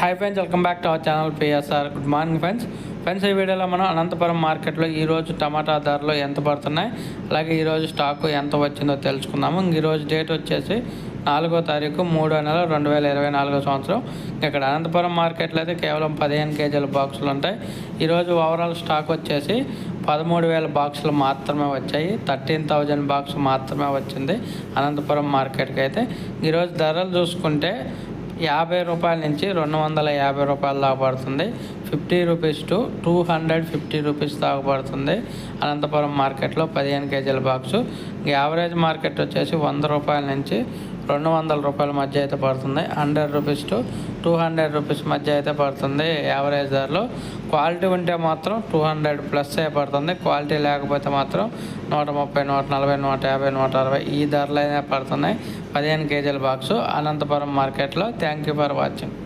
Hi friends welcome back to our channel PSR good morning friends friends ఈ వీడియోలో మనం అనంతపురం మార్కెట్లో ఈరోజు టమాటా ధరలు ఎంత పడుతున్నాయి? అలాగే ఈరోజు స్టాకు ఎంత వచ్చిందో తెలుసుకుందాము. ఈరోజు డేట్ వచ్చేసి నాలుగో తారీఖు మూడో నెల రెండు వేల ఇరవై నాలుగో సంవత్సరం. ఇక్కడ అనంతపురం మార్కెట్లో అయితే కేవలం పదిహేను కేజీల బాక్సులు ఉంటాయి. ఈరోజు ఓవరాల్ స్టాక్ వచ్చేసి పదమూడు వేల బాక్సులు మాత్రమే వచ్చాయి. థర్టీన్ థౌజండ్ బాక్స్ మాత్రమే వచ్చింది అనంతపురం మార్కెట్కి అయితే. ఈరోజు ధరలు చూసుకుంటే యాభై రూపాయల నుంచి రెండు వందల యాభై రూపాయలు దాకా పడుతుంది. Fifty rupees to two hundred fifty rupees దాకా పడుతుంది. అనంతపురం మార్కెట్లో పదిహేను కేజీల బాక్సు. యావరేజ్ మార్కెట్ వచ్చేసి వంద రూపాయల నుంచి రెండు వందల రూపాయల మధ్య అయితే పడుతుంది. Hundred rupees to two hundred rupees మధ్య అయితే పడుతుంది యావరేజ్ ధరలో. క్వాలిటీ ఉంటే మాత్రం టూ హండ్రెడ్ ప్లస్ అయి పడుతుంది. క్వాలిటీ లేకపోతే మాత్రం నూట ముప్పై నూట నలభై నూట యాభై నూట అరవై ఈ ధరలు అయినా పడుతున్నాయి. పదిహేను కేజీల బాక్సు అనంతపురం మార్కెట్లో. Thank you for watching.